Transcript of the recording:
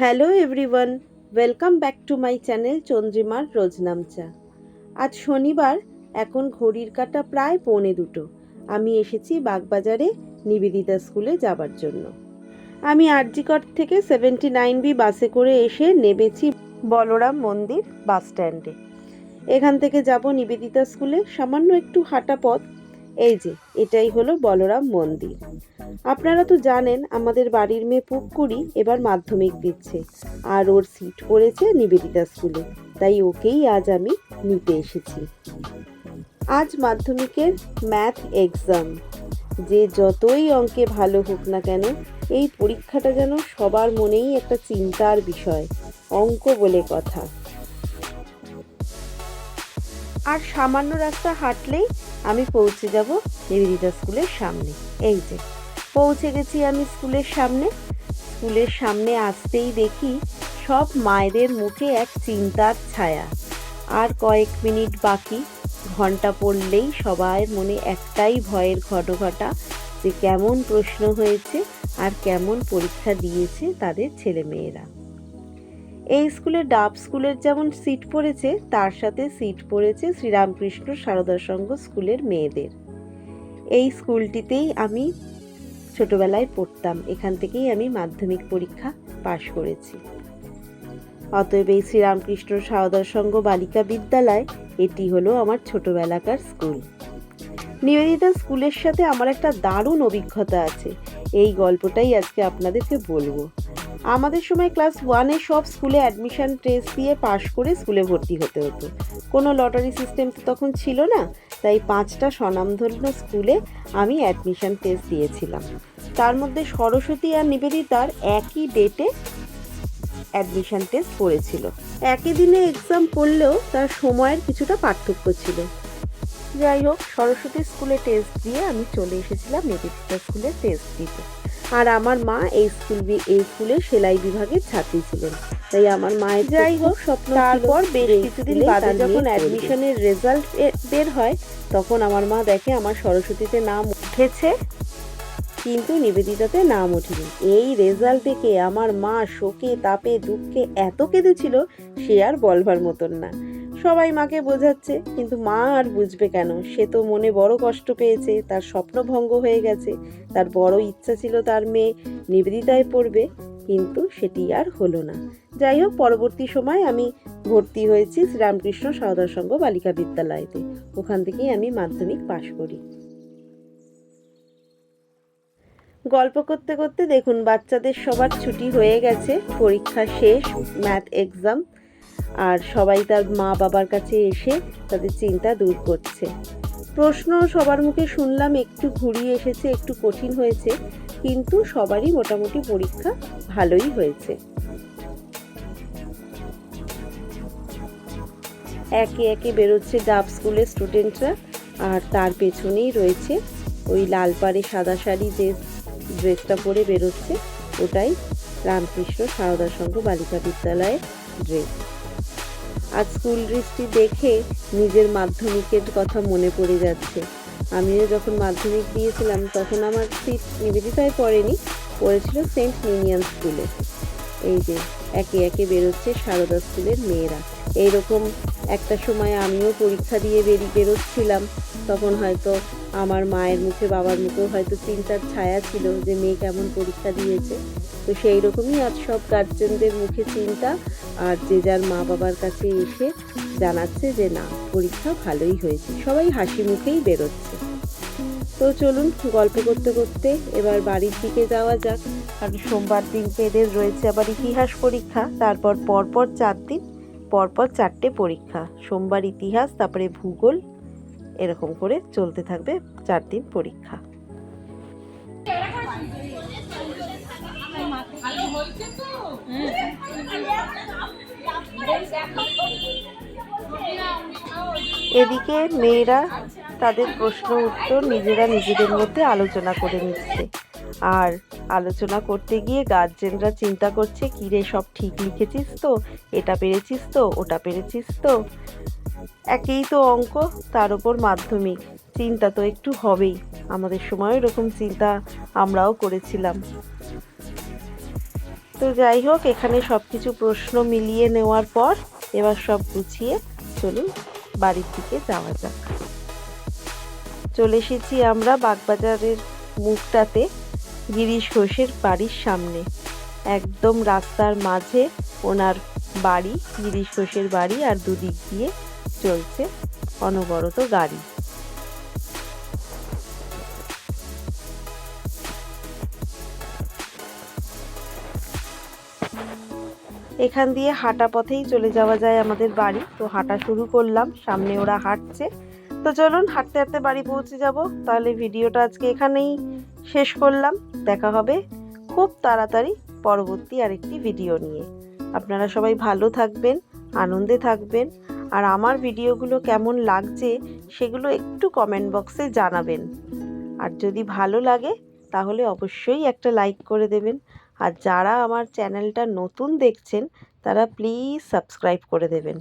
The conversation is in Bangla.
Hello everyone, welcome back to my channel চন্দ্রিমার রোজনামচা। আজ শনিবার, এখন ঘড়ির কাটা প্রায় পৌনে দুটো। আমি এসেছি বাগবাজারে নিবেদিতা স্কুলে যাবার জন্য। আমি আরজিকট থেকে সেভেন্টি নাইন বি বাসে করে এসে নেমেছি বলরাম মন্দির বাস স্ট্যান্ডে এখান থেকে যাব নিবেদিতা স্কুলে, সামান্য একটু হাঁটা পথ এই যে, এটাই হলো বলরাম মন্দির। আপনারা তো জানেন, আমাদের বাড়ির মেয়ে পুকুরি এবার মাধ্যমিক দিচ্ছে। আর ওর সিট পড়েছে নিবেদিতা স্কুলে। তাই ওকেই আজ আমি নিতে এসেছি। আজ মাধ্যমিকের ম্যাথ এক্সাম। যে যতই অঙ্কে ভালো হোক না কেন, এই পরীক্ষাটা যেন সবার মনেই একটা চিন্তার বিষয়, অঙ্ক বলে কথা। আর সামান্য রাস্তা হাঁটলেই আমি পৌঁছে যাব নিবেদিতা স্কুলের সামনে। এই যে, পৌঁছে গেছি আমি স্কুলের সামনে। স্কুলের সামনে আসতেই দেখি সব মায়েদের মুখে এক চিন্তার ছায়া। আর কয়েক মিনিট বাকি, ঘণ্টা পড়লেই সবার মনে একটাই ভয়ের ঘটঘটা যে কেমন প্রশ্ন হয়েছে আর কেমন পরীক্ষা দিয়েছে তাদের ছেলেমেয়েরা। এই স্কুলে ডাব স্কুলের যেমন সিট পড়েছে, তার সাথে সিট পড়েছে শ্রীরামকৃষ্ণ সারদা সংঘ স্কুলের মেয়েদের। এই স্কুলটিতেই আমি ছোটবেলায় পড়তাম, এখান থেকেই আমি মাধ্যমিক পরীক্ষা পাশ করেছি। অতএব এই শ্রীরামকৃষ্ণ সারদা সংঘ বালিকা বিদ্যালয়, এটি হলো আমার ছোটবেলাকার স্কুল। নিবেদিতা, স্কুলের সাথে আমার একটা দারুণ অভিজ্ঞতা আছে। এই গল্পটাই আজকে আপনাদেরকে বলব। আমাদের সময় ক্লাস ওয়ানে সব স্কুলে অ্যাডমিশন টেস্ট দিয়ে পাশ করে স্কুলে ভর্তি হতে হতো। কোনো লটারি সিস্টেম তো তখন ছিল না, তাই পাঁচটা স্বনামধন্য স্কুলে আমি অ্যাডমিশন টেস্ট দিয়েছিলাম। তার মধ্যে সরস্বতী আর নিবেদিতার একই ডেটে অ্যাডমিশন টেস্ট পড়েছিল একই দিনে এক্সাম পড়লেও তার সময়ের কিছুটা পার্থক্য ছিল। যাই হোক, সরস্বতী স্কুলে টেস্ট দিয়ে আমি চলে এসেছিলাম নিবেদিতা স্কুলে টেস্ট দিতে। আর আমার মা এই স্কুল এই স্কুলে সেলাই বিভাগের ছাত্রী ছিলেন। তাই আমার মায়ের যাই হোক স্বপ্ন তারপর বেশ কিছুদিন বাদে যখন অ্যাডমিশনের রেজাল্ট বের হয় তখন আমার মা দেখে আমার সরস্বতীতে নাম উঠেছে কিন্তু নিবেদিতাতে নাম ওঠেনি। এই রেজাল্ট দেখে আমার মা শোকে তাপে দুঃখে এত কেঁদেছিল সে আর বলবার মতন না। সবাই মাকে বোঝাচ্ছে, কিন্তু মা আর বুঝবে কেন? সে তো মনে বড় কষ্ট পেয়েছে, তার স্বপ্ন ভঙ্গ হয়ে গেছে, তার বড় ইচ্ছা ছিল তার মেয়ে, নিবেদিতায় পড়বে, কিন্তু সেটি আর হলো না। যাই হোক, পরবর্তী সময় আমি ভর্তি হয়েছি শ্রীরামকৃষ্ণ সারদার সংঘ বালিকা বিদ্যালয়তে। ওখান থেকেই আমি মাধ্যমিক পাশ করি। গল্প করতে করতে দেখুন, বাচ্চাদের সবার ছুটি হয়ে গেছে, পরীক্ষা শেষ ম্যাথ এক্সাম আর সবাই তার মা বাবার কাছে এসে তাদের চিন্তা দূর করছে। প্রশ্ন সবার মুখে শুনলাম, একটু ঘুরিয়ে এসেছে, একটু কঠিন হয়েছে, কিন্তু সবারই মোটামুটি পরীক্ষা ভালোই হয়েছে। একে একে বেরোচ্ছে ডাব স্কুলের স্টুডেন্টরা, আর তার পেছনেই রয়েছে ওই লাল পাড়ে সাদা শাড়ি যে ড্রেসটা পরে বেরোচ্ছে, ওটাই রামকৃষ্ণ সারদা সংঘ বালিকা বিদ্যালয়ের ড্রেস। আজ স্কুল ড্রেসটি দেখে নিজের মাধ্যমিকের কথা মনে পড়ে যাচ্ছে। আমিও যখন মাধ্যমিক দিয়েছিলাম, তখন আমার সিট নিবেদিতায় পড়েনি, পড়েছিল সেন্ট মিনিয়ান স্কুলে। এই যে, একে একে বেরোচ্ছে সারদা স্কুলের মেয়েরা। এইরকম একটা সময় আমিও পরীক্ষা দিয়ে বেরিয়ে বেরোচ্ছিলাম। তখন হয়তো আমার মায়ের মুখে বাবার মুখেও হয়তো চিন্তার ছায়া ছিল যে মেয়ে কেমন পরীক্ষা দিয়েছে। তো সেই রকমই আজ সব গার্জেনদের মুখে চিন্তা, আর যে যার মা বাবার কাছে এসে জানাচ্ছে যে, না পরীক্ষা ভালোই হয়েছে। সবাই হাসি মুখেই বেরোচ্ছে। তো চলুন গল্প করতে করতে এবার বাড়ির দিকে যাওয়া যাক। কারণ সোমবার দিনকে এদের রয়েছে আবার ইতিহাস পরীক্ষা, তারপর পরপর চার দিন, পরপর চারটে পরীক্ষা। সোমবার ইতিহাস, তারপরে ভূগোল, এরকম করে চলতে থাকবে চার দিন পরীক্ষা। এদিকে মেয়েরা তাদের প্রশ্ন উত্তর নিজেরা নিজেদের মধ্যে আলোচনা করে নিচ্ছে। আর আলোচনা করতে গিয়ে গার্জেনরা চিন্তা করছে, কি রে, সব ঠিক লিখেছিস তো? এটা পেরেছিস তো? ওটা পেরেছিস তো? একেই তো অঙ্ক, তার উপর মাধ্যমিক। চিন্তা তো একটু হবেই। আমাদের সময় এরকম চিন্তা আমরাও করেছিলাম। তো যাই হোক, এখানে সব কিছু প্রশ্ন মিলিয়ে নেওয়ার পর এবার সব গুছিয়ে চলুন বাড়ির দিকে যাওয়া যাক। চলে এসেছি আমরা বাগবাজারের মুখটাতে, গিরিশ ঘোষের বাড়ির সামনে। একদম রাস্তার মাঝে ওনার বাড়ি, গিরিশ ঘোষের বাড়ি, আর দুদিক দিয়ে চলছে অনবরত গাড়ি। এখান দিয়ে হাঁটা পথেই চলে যাওয়া যায় আমাদের বাড়ি। তো হাঁটা শুরু করলাম, সামনে ওরা হাঁটছে। তো চলুন, হাঁটতে হাঁটতে বাড়ি পৌঁছে যাব। তাহলে ভিডিওটা আজকে এখানেই শেষ করলাম। দেখা হবে খুব তাড়াতাড়ি পরবর্তী আরেকটি ভিডিও নিয়ে। আপনারা সবাই ভালো থাকবেন, আনন্দে থাকবেন। আর আমার ভিডিওগুলো কেমন লাগছে সেগুলো একটু কমেন্ট বক্সে জানাবেন। আর যদি ভালো লাগে, তাহলে অবশ্যই একটা লাইক করে দেবেন। আর যারা আমার চ্যানেলটা নতুন দেখছেন তারা প্লিজ সাবস্ক্রাইব করে দেবেন।